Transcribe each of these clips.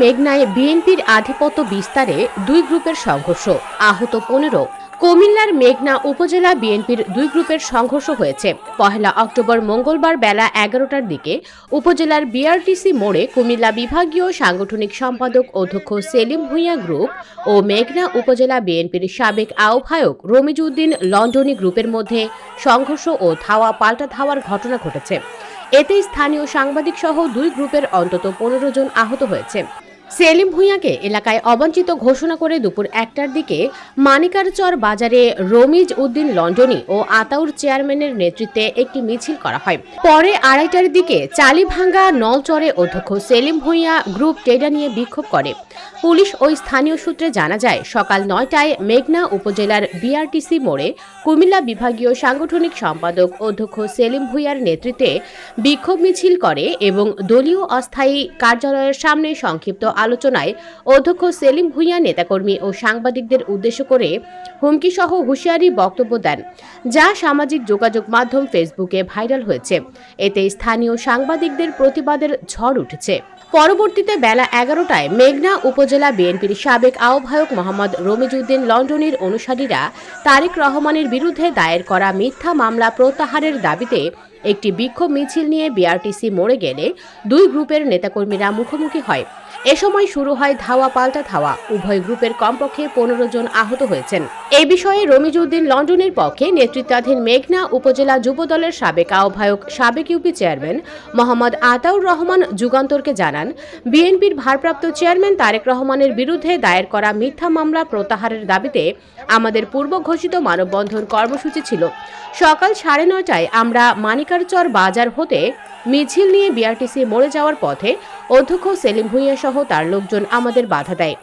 মেঘনায় বিএনপির আধিপত্য বিস্তারে দুই গ্রুপের সংঘর্ষ। আহত পনেরো। কুমিল্লার মেঘনা উপজেলা বিএনপির দুই গ্রুপের সংঘর্ষ হয়েছে। পহেলা অক্টোবর মঙ্গলবার বেলা এগারোটার দিকে উপজেলার বিআরটিসি মোড়ে কুমিল্লা বিভাগীয় সাংগঠনিক সম্পাদক অধ্যক্ষ সেলিম ভূঁইয়া গ্রুপ ও মেঘনা উপজেলা বিএনপির সাবেক আহ্বায়ক রমিজউদ্দিন লন্ডনী গ্রুপের মধ্যে সংঘর্ষ ও ধাওয়া পাল্টা ধাওয়ার ঘটনা ঘটেছে। এতে স্থানীয় সাংবাদিক সহ দুই গ্রুপের অন্তত পনেরো জন আহত হয়েছে। সেলিম ভূঁইয়াকে এলাকায় অবাঞ্ছিত ঘোষণা করে দুপুর একটার দিকে মানিকারচর বাজারে রমিজ উদ্দিন লন্ডনী ও আতাউর চেয়ারম্যানের নেতৃত্বে একটি মিছিল করা হয়। পরে আড়াইটার দিকে চালিভাঙ্গা নলচরে অধ্যক্ষ সেলিম ভূঁইয়া গ্রুপ টেডা নিয়ে বিক্ষোভ করে। পুলিশ ওই স্থানীয় সূত্রে জানা যায়, সকাল নয়টায় মেঘনা উপজেলার বিআরটিসি মোড়ে কুমিল্লা বিভাগীয় সাংগঠনিক সম্পাদক অধ্যক্ষ সেলিম ভূঁইয়ার নেতৃত্বে বিক্ষোভ মিছিল করে এবং দলীয় অস্থায়ী কার্যালয়ের সামনে সংক্ষিপ্ত আলোচনায় অধ্যক্ষ সেলিম ভূঁইয়া, নেতাকর্মী ও সাংবাদিকদের উদ্দেশ্য করে হুমকিসহ হুঁশিয়ারি বক্তব্য দেন, যা সামাজিক যোগাযোগ মাধ্যম ফেসবুকে ভাইরাল হয়েছে। এতে স্থানীয় সাংবাদিকদের প্রতিবাদের ঝড় উঠেছে। পরবর্তীতে বেলা এগারোটায় মেঘনা উপজেলা বিএনপির সাবেক আহ্বায়ক মোহাম্মদ রমিজউদ্দিন লন্ডনের অনুসারীরা তারেক রহমানের বিরুদ্ধে দায়ের করা মিথ্যা মামলা প্রত্যাহারের দাবিতে একটি বিক্ষোভ মিছিল নিয়ে বিআরটিসি মোড়ে গেলে দুই গ্রুপের নেতাকর্মীরা মুখোমুখি হয়। এ সময় শুরু হয় ধাওয়া পাল্টা ধাওয়া। উভয় গ্রুপের কমপক্ষে পনেরো জন আহত হয়েছেন। এ বিষয়ে রমিজউদ্দিন লন্ডনের পক্ষে নেতৃত্বাধীন মেঘনা উপজেলা যুবদলের সাবেক আহ্বায়ক সাবেক ইউপি চেয়ারম্যান মোহাম্মদ আতাউর রহমান যুগান্তরকে জানান, বিএনপির ভারপ্রাপ্ত চেয়ারম্যান তারেক রহমানের বিরুদ্ধে দায়ের করা মিথ্যা মামলা প্রত্যাহারের দাবিতে আমাদের পূর্ব ঘোষিত মানববন্ধন কর্মসূচি ছিল। সকাল সাড়ে নয়টায় আমরা মানিকারচর বাজার হতে মিছিল নিয়ে বিআরটিসি মোড়ে যাওয়ার পথে অধ্যক্ষ সেলিম ভুঁইয়া তার লোকজন আমাদের বাধা দেয়।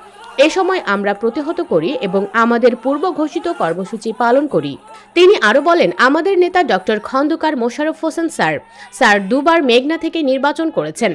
এ সময় আমরা প্রতিহত করি এবং আমাদের পূর্ব ঘোষিত কর্মসূচি পালন করি। তিনি আরও বলেন, আমাদের নেতা doctor Khandakar Mosharraf Hossain sir sir দুবার মেঘনা থেকে নির্বাচন করেছেন।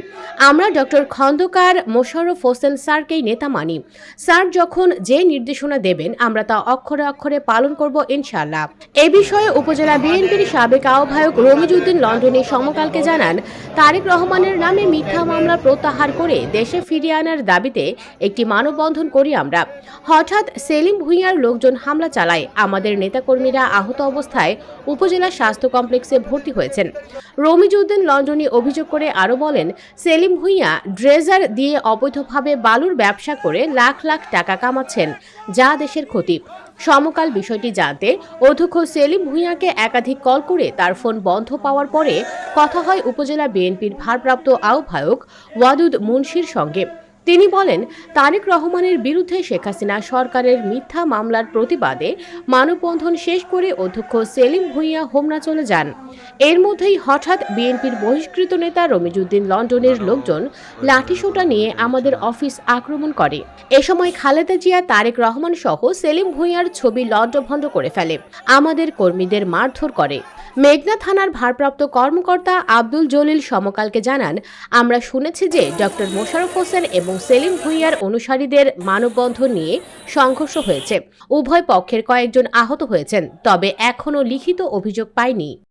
আমরা ডক্টর খন্দকার মোশাররফ হোসেন স্যারকেই নেতা মানি। স্যার যখন যে নির্দেশনা দেবেন, আমরা তা অক্ষরে অক্ষরে পালন করব ইনশাআল্লাহ। এ বিষয়ে উপজেলা বিএনপির সাবেক আহ্বায়ক রমিজউদ্দিন লন্ডনে সমকালকে জানান, তারেক রহমানের নামে মিথ্যা মামলা প্রত্যাহার করে দেশে ফিরিয়ে আনার দাবিতে একটি মানববন্ধন করি আমরা। হঠাৎ সেলিম ভুঁইয়ার লোকজন হামলা চালায়। আমাদের নেতাকর্মীরা আহত অবস্থায় উপজেলা স্বাস্থ্য কমপ্লেক্সে ভর্তি হয়েছেন। রমিজউদ্দিন লন্ডনী অভিযোগ করে আরও বলেন, সেলিম ভুঁইয়া ড্রেজার দিয়ে অবৈধভাবে বালুর ব্যবসা করে লাখ লাখ টাকা কামাচ্ছেন। যা দেশের ক্ষতি। সমকাল বিষয়টি জানতে অধ্যক্ষ সেলিম ভুঁইয়াকে একাধিক কল করে তার ফোন বন্ধ পাওয়ার পরে কথা হয় উপজেলা বিএনপির ভারপ্রাপ্ত আহ্বায়ক ওয়াদুদ মুন্সির সঙ্গে। তিনি বলেন, তারেক রহমানের বিরুদ্ধে শেখ হাসিনা সরকারের মিথ্যা মামলার প্রতিবাদে মানববন্ধন শেষ করে অধ্যক্ষ সেলিম ভুঁইয়া হোমনা চলে যান। এর মধ্যেই হঠাৎ বিএনপির বহিষ্কৃত নেতা রমিজুদ্দিন লন্ডনের লোকজন লাঠিসোঁটা নিয়ে আমাদের অফিস আক্রমণ করে। এ সময় খালেদা জিয়া, তারেক রহমান সহ সেলিম ভুঁইয়ার ছবি লণ্ডভণ্ড করে ফেলে। আমাদের কর্মীদের মারধর করে। মেঘনা থানার ভারপ্রাপ্ত কর্মকর্তা আব্দুল জলিল সমকালকে জানান, আমরা শুনেছি যে ডক্টর মোশারফ হোসেন এবং সেলিম ভুইয়ার অনুসারীদের মানববন্ধন নিয়ে সংঘর্ষ হয়েছে। উভয় পক্ষের কয়েকজন আহত হয়েছেন, তবে এখনও লিখিত অভিযোগ পায়নি।